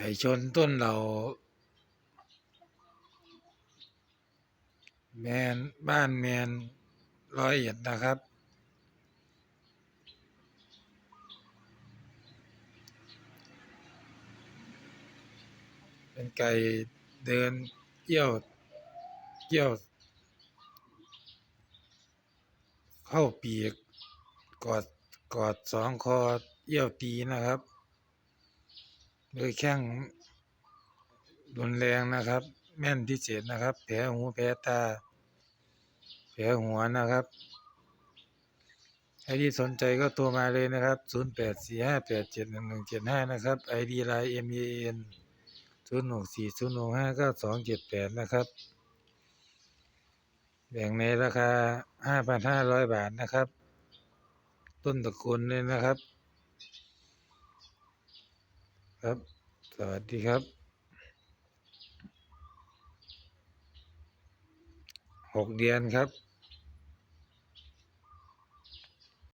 ไก่ชนต้นเราแมนบ้านแมนร้อยเอ็ดนะครับ เป็นไก่เดินเกี่ยวเกี่ยว เข้าปีกกอดกอดสองคอเยี่ยวตีนะครับ โดยแข้งรุนแรงนะครับ แม่นพิเศษนะครับ แผลหูแผลตา แผลหัวนะครับใครที่สนใจก็โทรมาเลยนะครับ 0845871175 นะครับ ID Line MAN 0640659278 นะครับ แบ่งในราคา 5,500 บาทนะครับ ต้นตระกูลเลยนะครับ ครับ สวัสดีครับหกเดือนครับ